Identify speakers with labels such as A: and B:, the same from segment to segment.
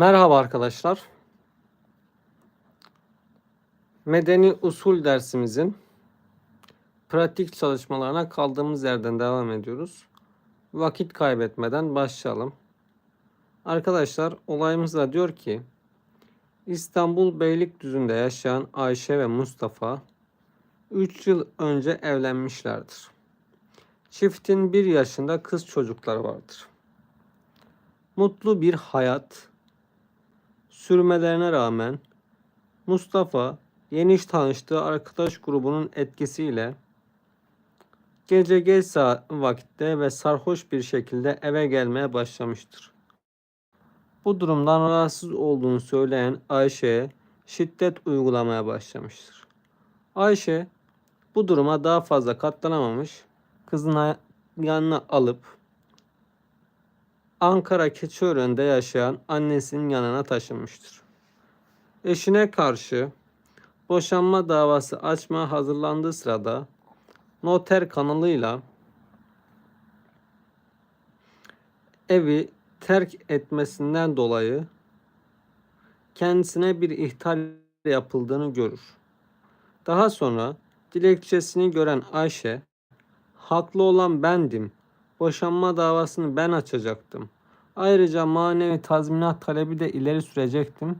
A: Merhaba arkadaşlar. Medeni usul dersimizin pratik çalışmalarına kaldığımız yerden devam ediyoruz. Vakit kaybetmeden başlayalım. Arkadaşlar olayımız da diyor ki İstanbul Beylikdüzü'nde yaşayan Ayşe ve Mustafa 3 yıl önce evlenmişlerdir. Çiftin 1 yaşında kız çocukları vardır. Mutlu bir hayat sürmelerine rağmen Mustafa yeni tanıştığı arkadaş grubunun etkisiyle gece geç saat vakitte ve sarhoş bir şekilde eve gelmeye başlamıştır. Bu durumdan rahatsız olduğunu söyleyen Ayşe'ye şiddet uygulamaya başlamıştır. Ayşe bu duruma daha fazla katlanamamış, kızını yanına alıp Ankara Keçiören'de yaşayan annesinin yanına taşınmıştır. Eşine karşı boşanma davası açmaya hazırlandığı sırada noter kanalıyla evi terk etmesinden dolayı kendisine bir ihtar yapıldığını görür. Daha sonra dilekçesini gören Ayşe, haklı olan bendim, boşanma davasını ben açacaktım. Ayrıca manevi tazminat talebi de ileri sürecektim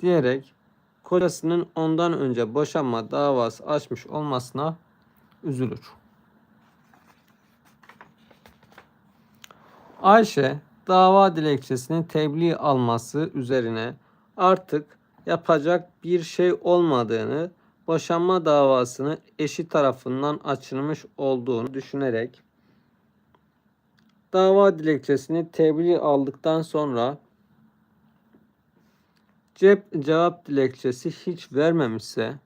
A: diyerek kocasının ondan önce boşanma davası açmış olmasına üzülür. Ayşe dava dilekçesini tebliğ alması üzerine artık yapacak bir şey olmadığını, boşanma davasını eşi tarafından açılmış olduğunu düşünerek dava dilekçesini tebliğ aldıktan sonra cep cevap dilekçesi hiç vermemişse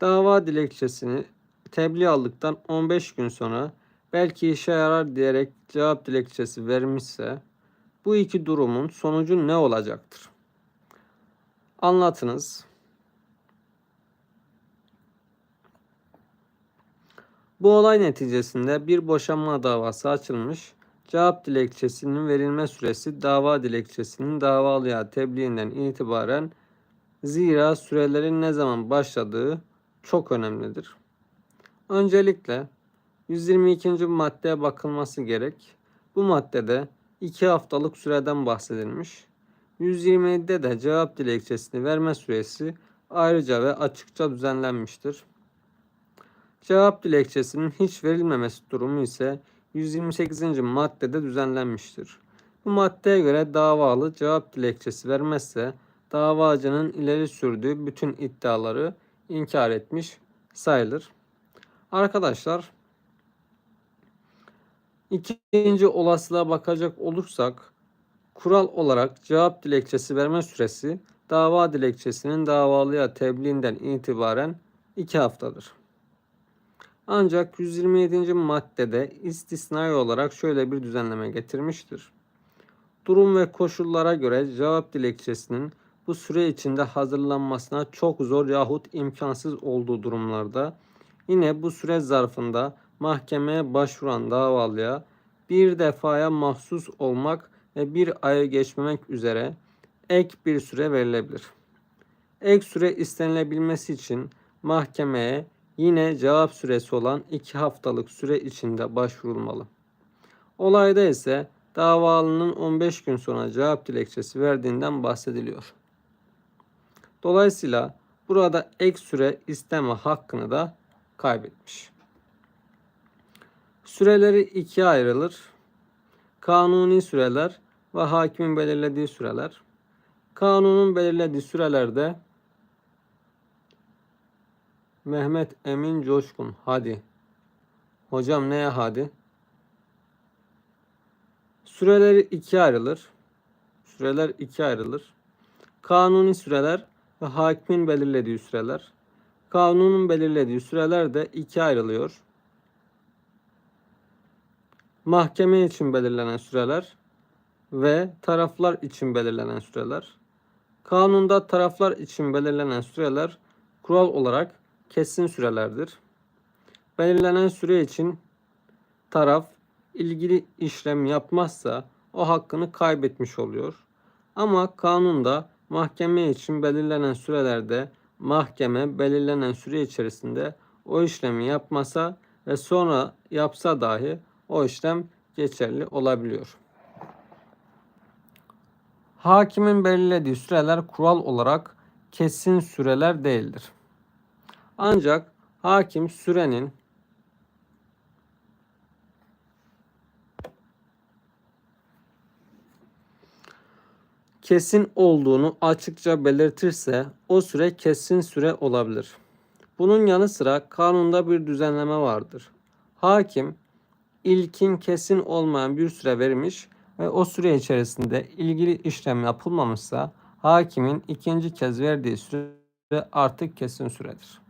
A: dava dilekçesini tebliğ aldıktan 15 gün sonra belki işe yarar diyerek cevap dilekçesi vermişse bu iki durumun sonucu ne olacaktır? Anlatınız. Bu olay neticesinde bir boşanma davası açılmış. Cevap dilekçesinin verilme süresi dava dilekçesinin davalıya tebliğinden itibaren zira sürelerin ne zaman başladığı çok önemlidir. Öncelikle 122. maddeye bakılması gerek. Bu maddede 2 haftalık süreden bahsedilmiş. 127'de de cevap dilekçesini verme süresi ayrıca ve açıkça düzenlenmiştir. Cevap dilekçesinin hiç verilmemesi durumu ise 128. maddede düzenlenmiştir. Bu maddeye göre davalı cevap dilekçesi vermezse davacının ileri sürdüğü bütün iddiaları inkar etmiş sayılır. Arkadaşlar ikinci olasılığa bakacak olursak kural olarak cevap dilekçesi verme süresi dava dilekçesinin davalıya tebliğinden itibaren 2 haftadır. Ancak 127. maddede istisnai olarak şöyle bir düzenleme getirmiştir. Durum ve koşullara göre cevap dilekçesinin bu süre içinde hazırlanmasına çok zor yahut imkansız olduğu durumlarda yine bu süre zarfında mahkemeye başvuran davalıya bir defaya mahsus olmak ve bir aya geçmemek üzere ek bir süre verilebilir. Ek süre istenilebilmesi için mahkemeye yine cevap süresi olan 2 haftalık süre içinde başvurulmalı. Olayda ise davalının 15 gün sonra cevap dilekçesi verdiğinden bahsediliyor. Dolayısıyla burada ek süre isteme hakkını da kaybetmiş. Süreleri ikiye ayrılır. Kanuni süreler ve hakimin belirlediği süreler. Kanunun belirlediği sürelerde Mehmet Emin Coşkun hadi. Hocam neye hadi? Süreleri ikiye ayrılır. Süreler ikiye ayrılır. Kanuni süreler ve hakimin belirlediği süreler. Kanunun belirlediği süreler de ikiye ayrılıyor. Mahkeme için belirlenen süreler ve taraflar için belirlenen süreler. Kanunda taraflar için belirlenen süreler kural olarak kesin sürelerdir. Belirlenen süre için taraf ilgili işlem yapmazsa o hakkını kaybetmiş oluyor. Ama kanunda mahkeme için belirlenen sürelerde mahkeme belirlenen süre içerisinde o işlemi yapmasa ve sonra yapsa dahi o işlem geçerli olabiliyor. Hakimin belirlediği süreler kural olarak kesin süreler değildir. Ancak hakim sürenin kesin olduğunu açıkça belirtirse o süre kesin süre olabilir. Bunun yanı sıra kanunda bir düzenleme vardır. Hakim ilkin kesin olmayan bir süre vermiş ve o süre içerisinde ilgili işlem yapılmamışsa hakimin ikinci kez verdiği süre artık kesin süredir.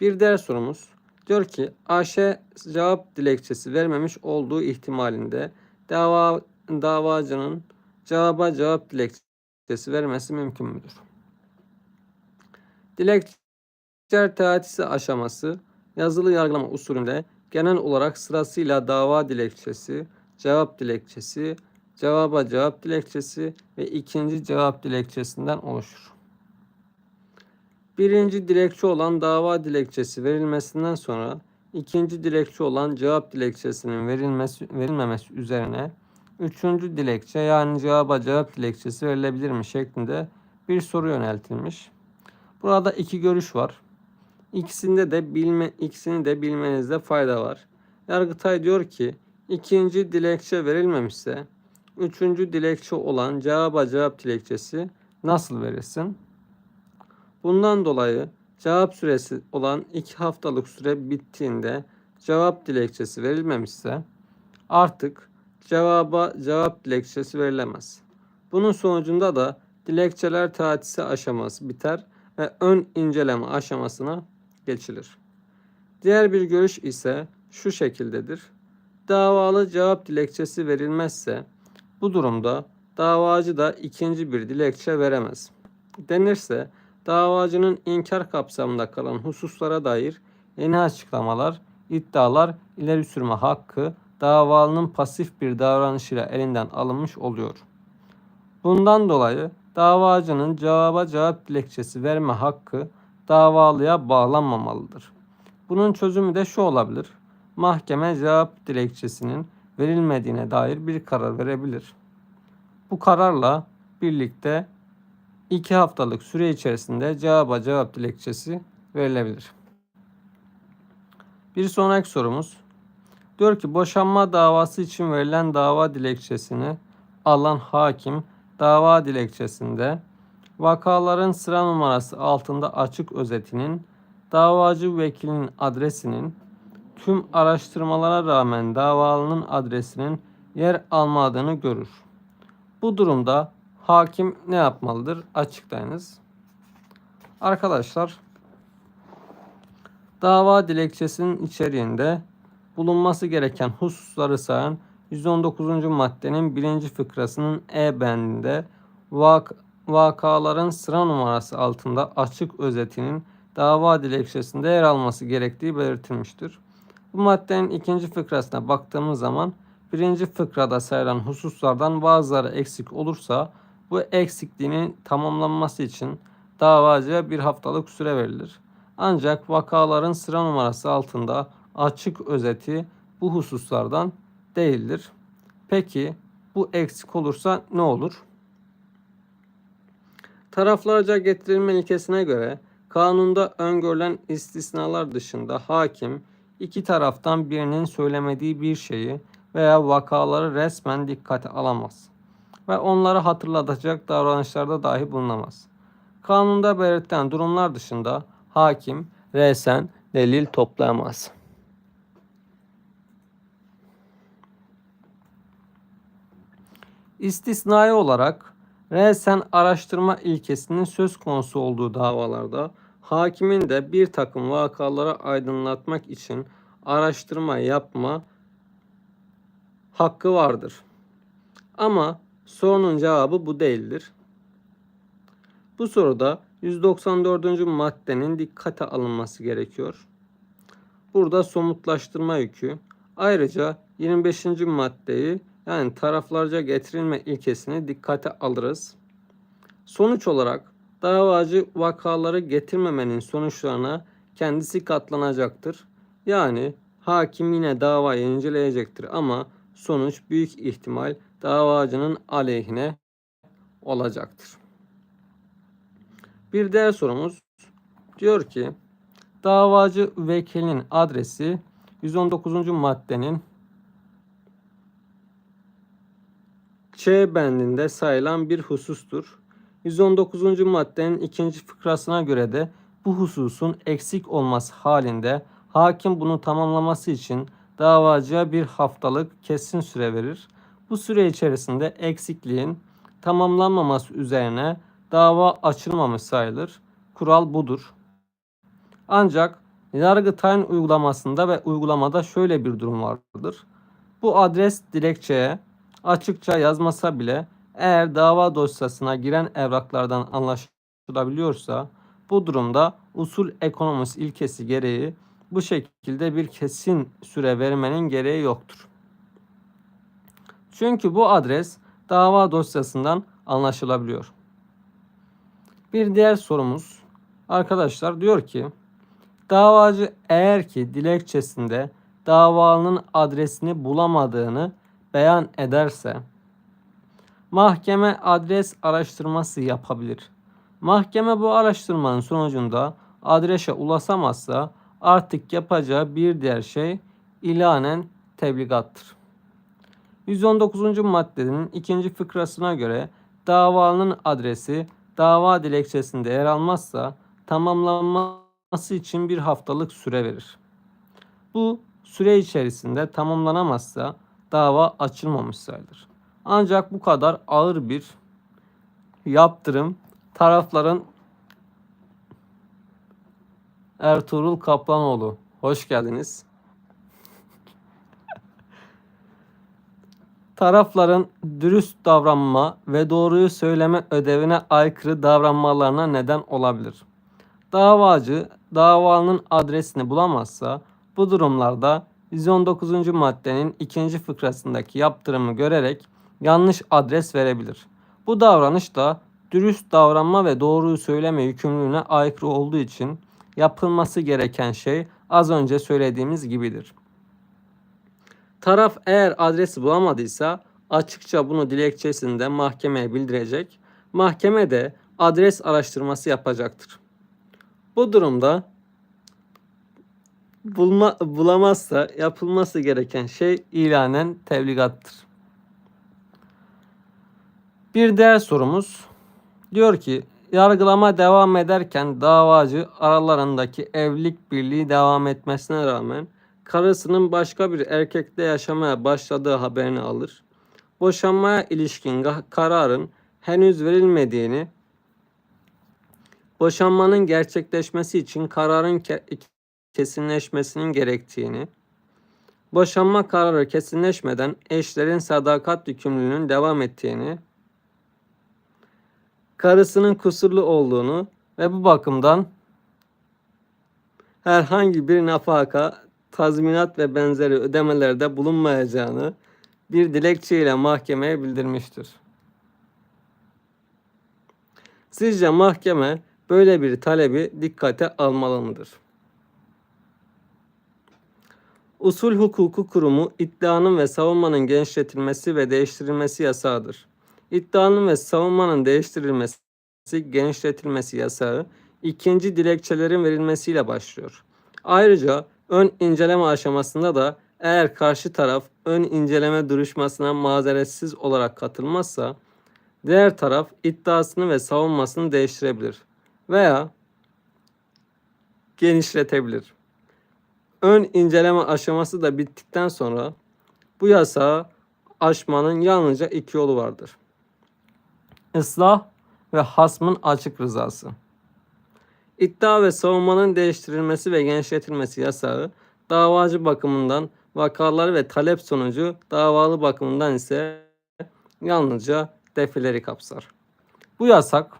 A: Bir diğer sorumuz diyor ki AŞ cevap dilekçesi vermemiş olduğu ihtimalinde dava davacının cevaba cevap dilekçesi vermesi mümkün müdür? Dilekçe erteatisi aşaması yazılı yargılama usulünde genel olarak sırasıyla dava dilekçesi, cevap dilekçesi, cevaba cevap dilekçesi ve ikinci cevap dilekçesinden oluşur. Birinci dilekçe olan dava dilekçesi verilmesinden sonra ikinci dilekçe olan cevap dilekçesinin verilmesi verilmemesi üzerine üçüncü dilekçe yani cevaba cevap dilekçesi verilebilir mi şeklinde bir soru yöneltilmiş. Burada iki görüş var. İkisinde de bilme, ikisini de bilmenizde fayda var. Yargıtay diyor ki ikinci dilekçe verilmemişse üçüncü dilekçe olan cevaba cevap dilekçesi nasıl verilsin? Bundan dolayı cevap süresi olan iki haftalık süre bittiğinde cevap dilekçesi verilmemişse artık cevaba cevap dilekçesi verilemez. Bunun sonucunda da dilekçeler tatisi aşaması biter ve ön inceleme aşamasına geçilir. Diğer bir görüş ise şu şekildedir. Davalı cevap dilekçesi verilmezse bu durumda davacı da ikinci bir dilekçe veremez. Denirse davacının inkar kapsamında kalan hususlara dair yeni açıklamalar, iddialar ileri sürme hakkı davalının pasif bir davranışıyla elinden alınmış oluyor. Bundan dolayı davacının cevaba cevap dilekçesi verme hakkı davalıya bağlanmamalıdır. Bunun çözümü de şu olabilir. Mahkeme cevap dilekçesinin verilmediğine dair bir karar verebilir. Bu kararla birlikte iki haftalık süre içerisinde cevaba cevap dilekçesi verilebilir. Bir sonraki sorumuz diyor ki boşanma davası için verilen dava dilekçesini alan hakim dava dilekçesinde vakaların sıra numarası altında açık özetinin davacı vekilinin adresinin tüm araştırmalara rağmen davalının adresinin yer almadığını görür. Bu durumda hakim ne yapmalıdır? Açıklayınız. Arkadaşlar dava dilekçesinin içeriğinde bulunması gereken hususları sayan 119. maddenin birinci fıkrasının E bendinde vak vakaların sıra numarası altında açık özetinin dava dilekçesinde yer alması gerektiği belirtilmiştir. Bu maddenin ikinci fıkrasına baktığımız zaman birinci fıkrada sayılan hususlardan bazıları eksik olursa bu eksikliğinin tamamlanması için davacıya bir haftalık süre verilir. Ancak vakaların sıra numarası altında açık özeti bu hususlardan değildir. Peki bu eksik olursa ne olur? Taraflarca getirilme ilkesine göre kanunda öngörülen istisnalar dışında hakim iki taraftan birinin söylemediği bir şeyi veya vakaları resmen dikkate alamaz ve onları hatırlatacak davranışlarda dahi bulunamaz. Kanunda belirtilen durumlar dışında hakim resen delil toplayamaz. İstisnai olarak resen araştırma ilkesinin söz konusu olduğu davalarda hakimin de bir takım vakaları aydınlatmak için araştırma yapma hakkı vardır. Ama sorunun cevabı bu değildir. Bu soruda 194. maddenin dikkate alınması gerekiyor. Burada somutlaştırma yükü. Ayrıca 25. maddeyi yani taraflarca getirilme ilkesini dikkate alırız. Sonuç olarak davacı vakaları getirmemenin sonuçlarına kendisi katlanacaktır. Yani hakim yine davayı inceleyecektir ama sonuç büyük ihtimal davacının aleyhine olacaktır. Bir diğer sorumuz diyor ki davacı vekilin adresi 119. maddenin Ç bendinde sayılan bir husustur. 119. maddenin ikinci fıkrasına göre de bu hususun eksik olması halinde hakim bunu tamamlaması için davacıya bir haftalık kesin süre verir. Bu süre içerisinde eksikliğin tamamlanmaması üzerine dava açılmamış sayılır. Kural budur. Ancak Yargıtay'ın uygulamasında ve uygulamada şöyle bir durum vardır. Bu adres dilekçeye açıkça yazmasa bile eğer dava dosyasına giren evraklardan anlaşılabiliyorsa bu durumda usul ekonomisi ilkesi gereği bu şekilde bir kesin süre vermenin gereği yoktur. Çünkü bu adres dava dosyasından anlaşılabiliyor. Bir diğer sorumuz arkadaşlar diyor ki davacı eğer ki dilekçesinde davalının adresini bulamadığını beyan ederse mahkeme adres araştırması yapabilir. Mahkeme bu araştırmanın sonucunda adrese ulaşamazsa artık yapacağı bir diğer şey ilanen tebligattır. 119. maddenin ikinci fıkrasına göre davanın adresi dava dilekçesinde yer almazsa tamamlanması için bir haftalık süre verir. Bu süre içerisinde tamamlanamazsa dava açılmamış sayılır. Ancak bu kadar ağır bir yaptırım tarafların Ertuğrul Kaplanoğlu hoş geldiniz. Tarafların dürüst davranma ve doğruyu söyleme ödevine aykırı davranmalarına neden olabilir. Davacı davanın adresini bulamazsa bu durumlarda 119. maddenin ikinci fıkrasındaki yaptırımı görerek yanlış adres verebilir. Bu davranış da dürüst davranma ve doğruyu söyleme yükümlülüğüne aykırı olduğu için yapılması gereken şey az önce söylediğimiz gibidir. Taraf eğer adresi bulamadıysa açıkça bunu dilekçesinde mahkemeye bildirecek. Mahkeme de adres araştırması yapacaktır. Bu durumda bulma, bulamazsa yapılması gereken şey ilanen tebligattır. Bir diğer sorumuz diyor ki yargılama devam ederken davacı aralarındaki evlilik birliği devam etmesine rağmen karısının başka bir erkekle yaşamaya başladığı haberini alır. Boşanmaya ilişkin kararın henüz verilmediğini, boşanmanın gerçekleşmesi için kararın kesinleşmesinin gerektiğini, boşanma kararı kesinleşmeden eşlerin sadakat yükümlülüğünün devam ettiğini, karısının kusurlu olduğunu ve bu bakımdan herhangi bir nafaka, tazminat ve benzeri ödemelerde bulunmayacağını bir dilekçeyle mahkemeye bildirmiştir. Sizce mahkeme böyle bir talebi dikkate almalı mıdır? Usul Hukuku Kurumu iddianın ve savunmanın genişletilmesi ve değiştirilmesi yasağıdır. İddianın ve savunmanın değiştirilmesi, genişletilmesi yasağı ikinci dilekçelerin verilmesiyle başlıyor. Ayrıca ön inceleme aşamasında da eğer karşı taraf ön inceleme duruşmasına mazeretsiz olarak katılmazsa diğer taraf iddiasını ve savunmasını değiştirebilir veya genişletebilir. Ön inceleme aşaması da bittikten sonra bu yasağı aşmanın yalnızca iki yolu vardır. Islah ve hasmın açık rızası. İddia ve savunmanın değiştirilmesi ve genişletilmesi yasağı davacı bakımından vakalar ve talep sonucu davalı bakımından ise yalnızca defileri kapsar. Bu yasak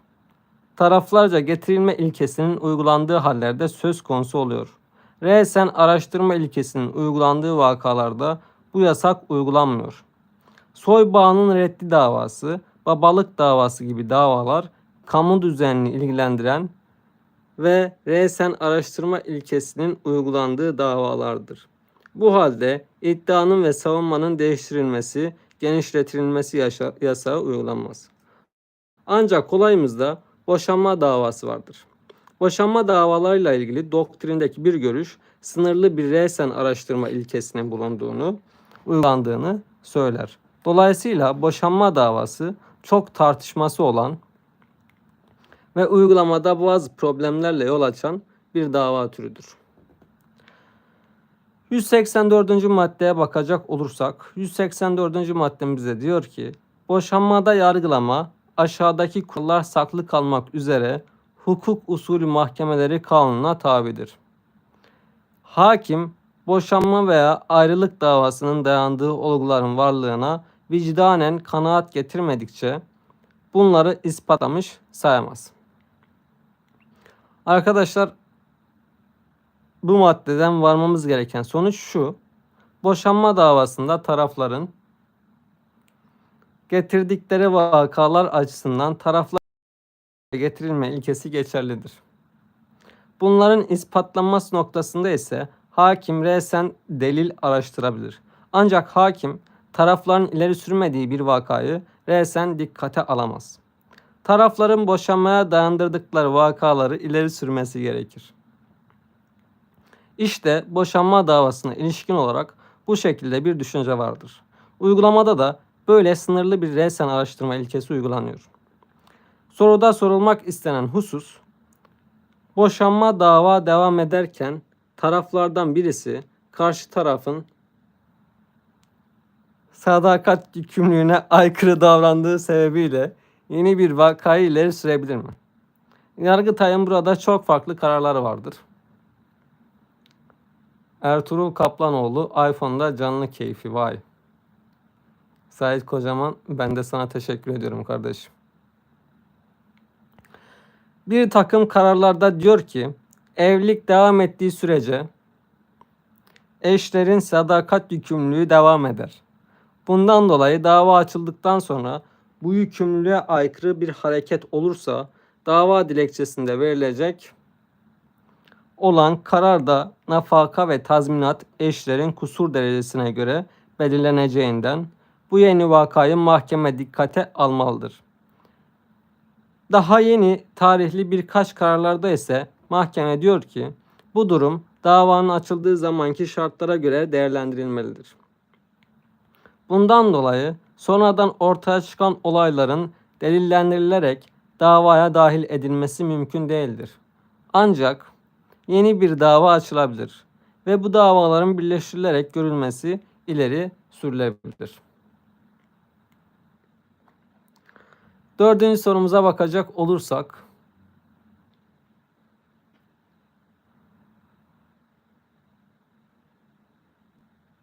A: taraflarca getirilme ilkesinin uygulandığı hallerde söz konusu oluyor. Resen araştırma ilkesinin uygulandığı vakalarda bu yasak uygulanmıyor. Soy bağının reddi davası, babalık davası gibi davalar kamu düzenini ilgilendiren ve resen araştırma ilkesinin uygulandığı davalardır. Bu halde iddianın ve savunmanın değiştirilmesi, genişletilmesi yaşa- yasağı uygulanmaz. Ancak kolayımızda boşanma davası vardır. Boşanma davalarıyla ilgili doktrindeki bir görüş sınırlı bir resen araştırma ilkesinin bulunduğunu, uygulandığını söyler. Dolayısıyla boşanma davası çok tartışması olan ve uygulamada bazı problemlerle yol açan bir dava türüdür. 184. maddeye bakacak olursak 184. maddemizde diyor ki boşanmada yargılama aşağıdaki kurallar saklı kalmak üzere hukuk usulü mahkemeleri kanununa tabidir. Hakim boşanma veya ayrılık davasının dayandığı olguların varlığına vicdanen kanaat getirmedikçe bunları ispatlamış sayamaz. Arkadaşlar bu maddeden varmamız gereken sonuç şu. Boşanma davasında tarafların getirdikleri vakalar açısından taraflar getirilme ilkesi geçerlidir. Bunların ispatlanması noktasında ise hakim resen delil araştırabilir. Ancak hakim tarafların ileri sürmediği bir vakayı resen dikkate alamaz. Tarafların boşanmaya dayandırdıkları vakaları ileri sürmesi gerekir. İşte boşanma davasına ilişkin olarak bu şekilde bir düşünce vardır. Uygulamada da böyle sınırlı bir resen araştırma ilkesi uygulanıyor. Soruda sorulmak istenen husus, boşanma dava devam ederken taraflardan birisi karşı tarafın sadakat yükümlülüğüne aykırı davrandığı sebebiyle yeni bir vakayı ileri sürebilir mi? Yargıtay'ın burada çok farklı kararları vardır. Ertuğrul Kaplanoğlu iPhone'da canlı keyfi vay. Sait Kocaman ben de sana teşekkür ediyorum kardeşim. Bir takım kararlarda diyor ki evlilik devam ettiği sürece eşlerin sadakat yükümlülüğü devam eder. Bundan dolayı dava açıldıktan sonra bu yükümlülüğe aykırı bir hareket olursa dava dilekçesinde verilecek olan kararda nafaka ve tazminat eşlerin kusur derecesine göre belirleneceğinden bu yeni vakayı mahkeme dikkate almalıdır. Daha yeni tarihli birkaç kararlarda ise mahkeme diyor ki bu durum davanın açıldığı zamanki şartlara göre değerlendirilmelidir. Bundan dolayı sonradan ortaya çıkan olayların delillendirilerek davaya dahil edilmesi mümkün değildir. Ancak yeni bir dava açılabilir ve bu davaların birleştirilerek görülmesi ileri sürülebilir. Dördüncü sorumuza bakacak olursak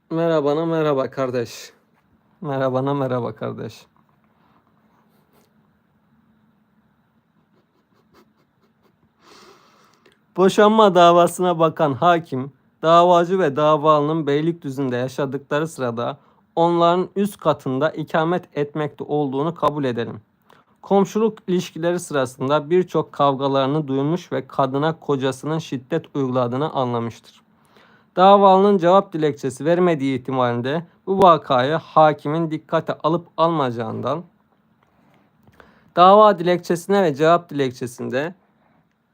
A: Merhabana merhaba kardeş. Merhabana merhaba kardeş. Boşanma davasına bakan hakim, davacı ve davalının Beylikdüzü'nde yaşadıkları sırada onların üst katında ikamet etmekte olduğunu kabul edelim. Komşuluk ilişkileri sırasında birçok kavgalarını duymuş ve kadına kocasının şiddet uyguladığını anlamıştır. Davalının cevap dilekçesi vermediği ihtimalinde bu vakayı hakimin dikkate alıp almayacağından dava dilekçesine ve cevap dilekçesinde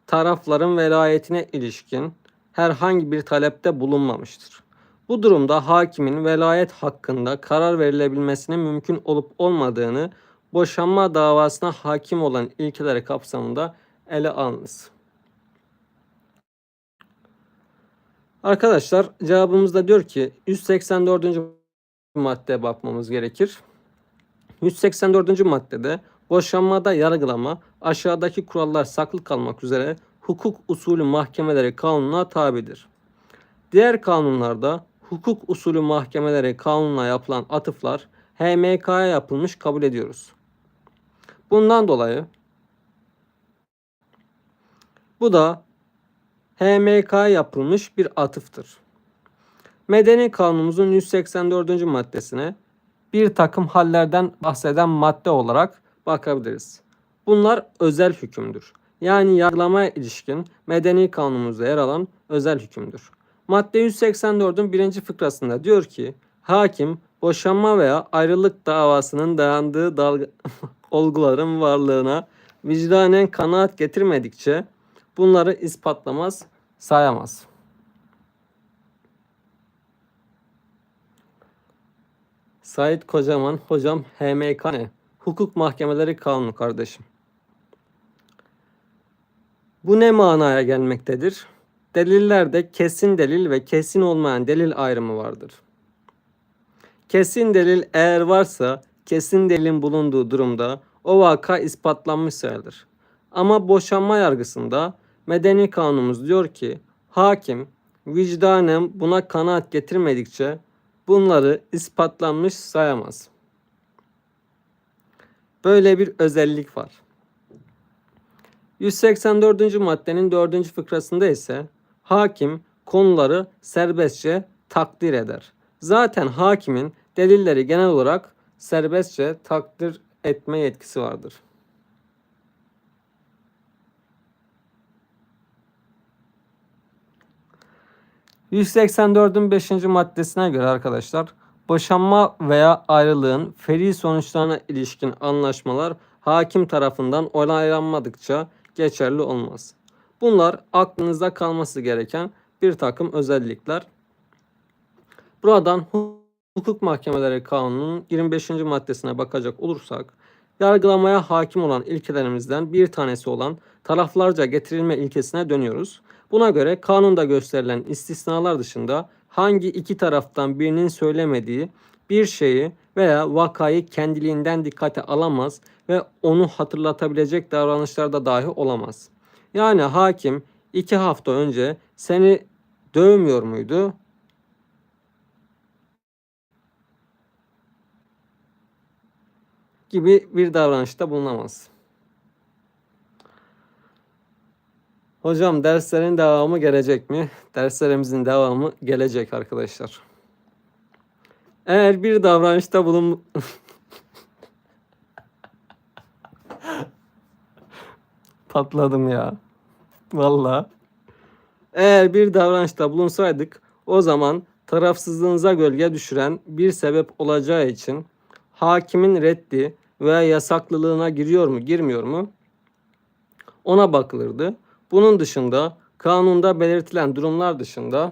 A: tarafların velayetine ilişkin herhangi bir talepte bulunmamıştır. Bu durumda hakimin velayet hakkında karar verilebilmesinin mümkün olup olmadığını boşanma davasına hakim olan ilkeleri kapsamında ele alınız. Arkadaşlar cevabımızda diyor ki 184. maddeye bakmamız gerekir. 184. maddede boşanmada yargılama aşağıdaki kurallar saklı kalmak üzere hukuk usulü mahkemeleri kanununa tabidir. Diğer kanunlarda hukuk usulü mahkemeleri kanununa yapılan atıflar HMK'ya yapılmış kabul ediyoruz. Bundan dolayı bu da HMK yapılmış bir atıftır. Medeni kanunumuzun 184. maddesine bir takım hallerden bahseden madde olarak bakabiliriz. Bunlar özel hükümdür. Yani yargılamaya ilişkin medeni kanunumuzda yer alan özel hükümdür. Madde 184'ün birinci fıkrasında diyor ki hakim boşanma veya ayrılık davasının dayandığı dalga, olguların varlığına vicdanen kanaat getirmedikçe bunları ispatlamaz, sayamaz. Sait Kocaman, hocam HMK ne? Hukuk Mahkemeleri Kanunu kardeşim. Bu ne manaya gelmektedir? Delillerde kesin delil ve kesin olmayan delil ayrımı vardır. Kesin delil eğer varsa kesin delilin bulunduğu durumda o vaka ispatlanmış sayılır. Ama boşanma yargısında medeni kanunumuz diyor ki hakim vicdanen buna kanaat getirmedikçe bunları ispatlanmış sayamaz. Böyle bir özellik var. 184. maddenin 4. fıkrasında ise hakim konuları serbestçe takdir eder. Zaten hakimin delilleri genel olarak serbestçe takdir etme yetkisi vardır. ...184'ün 5. maddesine göre arkadaşlar... ...boşanma veya ayrılığın feri sonuçlarına ilişkin anlaşmalar... ...hakim tarafından onaylanmadıkça geçerli olmaz. Bunlar aklınızda kalması gereken bir takım özellikler. Buradan Hukuk Mahkemeleri Kanunu'nun 25. maddesine bakacak olursak, yargılamaya hakim olan ilkelerimizden bir tanesi olan taraflarca getirilme ilkesine dönüyoruz. Buna göre kanunda gösterilen istisnalar dışında hangi iki taraftan birinin söylemediği bir şeyi veya vakayı kendiliğinden dikkate alamaz ve onu hatırlatabilecek davranışlarda dahi olamaz. Yani hakim iki hafta önce seni dövmüyor muydu? gibi bir davranışta bulunamaz. Hocam derslerin devamı gelecek mi? Derslerimizin devamı gelecek arkadaşlar. Eğer bir davranışta bulun Patladım ya. Valla. Eğer bir davranışta bulunsaydık o zaman tarafsızlığınıza gölge düşüren bir sebep olacağı için hakimin reddi veya yasaklılığına giriyor mu girmiyor mu ona bakılırdı. Bunun dışında kanunda belirtilen durumlar dışında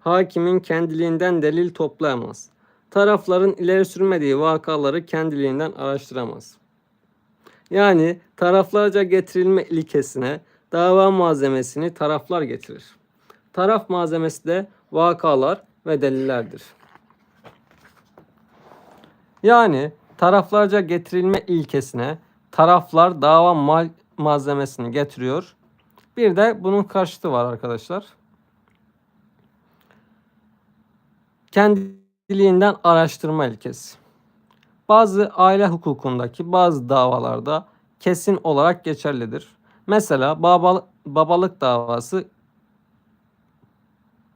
A: hakimin kendiliğinden delil toplayamaz. Tarafların ileri sürmediği vakaları kendiliğinden araştıramaz. Yani taraflarca getirilme ilkesine dava malzemesini taraflar getirir. Taraf malzemesi de vakalar ve delillerdir. Yani taraflarca getirilme ilkesine taraflar dava mal malzemesini getiriyor. Bir de bunun karşıtı var arkadaşlar. Kendiliğinden araştırma ilkesi. Bazı aile hukukundaki bazı davalarda kesin olarak geçerlidir. Mesela babalık, babalık davası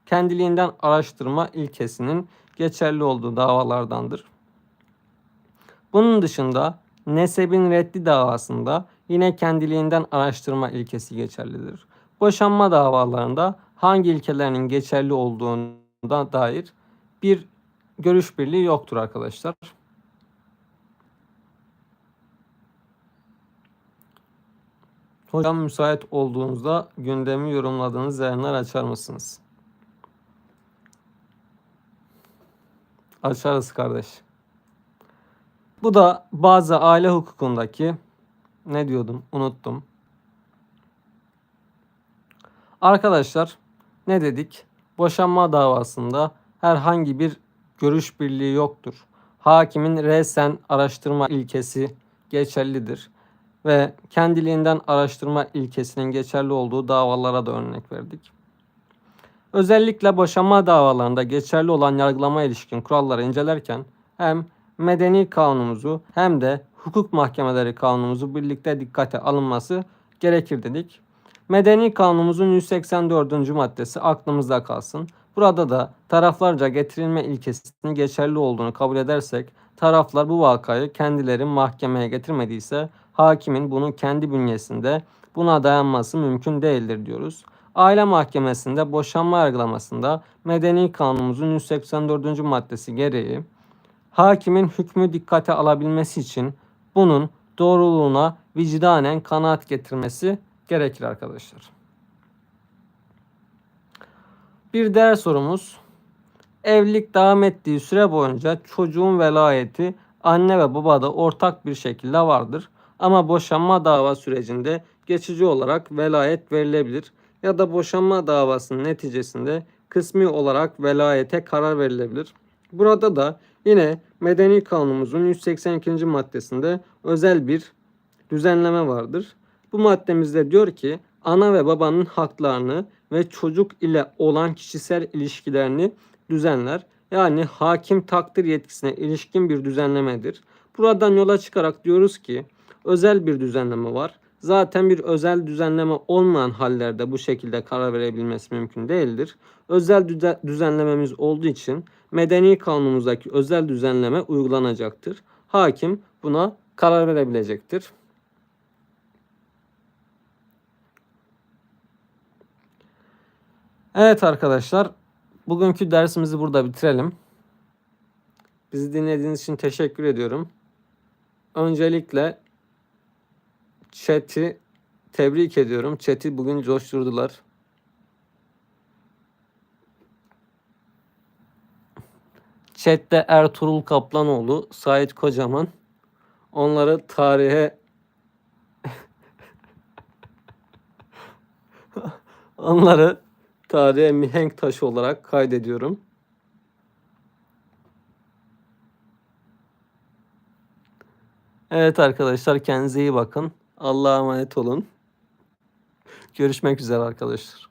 A: kendiliğinden araştırma ilkesinin geçerli olduğu davalardandır. Bunun dışında nesebin reddi davasında yine kendiliğinden araştırma ilkesi geçerlidir. Boşanma davalarında hangi ilkelerinin geçerli olduğuna dair bir görüş birliği yoktur arkadaşlar. Hocam müsait olduğunuzda gündemi yorumladığınız yayınlar açar mısınız? Açarız kardeş. Bu da bazı aile hukukundaki ne diyordum unuttum. Arkadaşlar ne dedik? Boşanma davasında herhangi bir görüş birliği yoktur. Hakimin resen araştırma ilkesi geçerlidir ve kendiliğinden araştırma ilkesinin geçerli olduğu davalara da örnek verdik. Özellikle boşanma davalarında geçerli olan yargılama ilişkin kuralları incelerken hem medeni kanunumuzu hem de hukuk mahkemeleri kanunumuzu birlikte dikkate alınması gerekir dedik. Medeni kanunumuzun 184. maddesi aklımızda kalsın. Burada da taraflarca getirilme ilkesinin geçerli olduğunu kabul edersek taraflar bu vakayı kendileri mahkemeye getirmediyse hakimin bunu kendi bünyesinde buna dayanması mümkün değildir diyoruz. Aile mahkemesinde boşanma yargılamasında medeni kanunumuzun 184. maddesi gereği hakimin hükmü dikkate alabilmesi için bunun doğruluğuna vicdanen kanaat getirmesi gerekir arkadaşlar. Bir diğer sorumuz. Evlilik devam ettiği süre boyunca çocuğun velayeti anne ve babada ortak bir şekilde vardır. Ama boşanma dava sürecinde geçici olarak velayet verilebilir ya da boşanma davasının neticesinde kısmi olarak velayete karar verilebilir. Burada da yine Medeni Kanunumuzun 182. maddesinde özel bir düzenleme vardır. Bu maddemizde diyor ki ana ve babanın haklarını ve çocuk ile olan kişisel ilişkilerini düzenler. Yani hakim takdir yetkisine ilişkin bir düzenlemedir. Buradan yola çıkarak diyoruz ki özel bir düzenleme var. Zaten bir özel düzenleme olmayan hallerde bu şekilde karar verebilmesi mümkün değildir. Özel düzenlememiz olduğu için medeni kanunumuzdaki özel düzenleme uygulanacaktır. Hakim buna karar verebilecektir. Evet arkadaşlar, bugünkü dersimizi burada bitirelim. Bizi dinlediğiniz için teşekkür ediyorum. Öncelikle chat'i tebrik ediyorum. Chat'i bugün coşturdular. Chat'te Ertuğrul Kaplanoğlu, Sait Kocaman. Onları tarihe onları tarihe mihenk taşı olarak kaydediyorum. Evet arkadaşlar kendinize iyi bakın. Allah'a emanet olun. Görüşmek üzere arkadaşlar.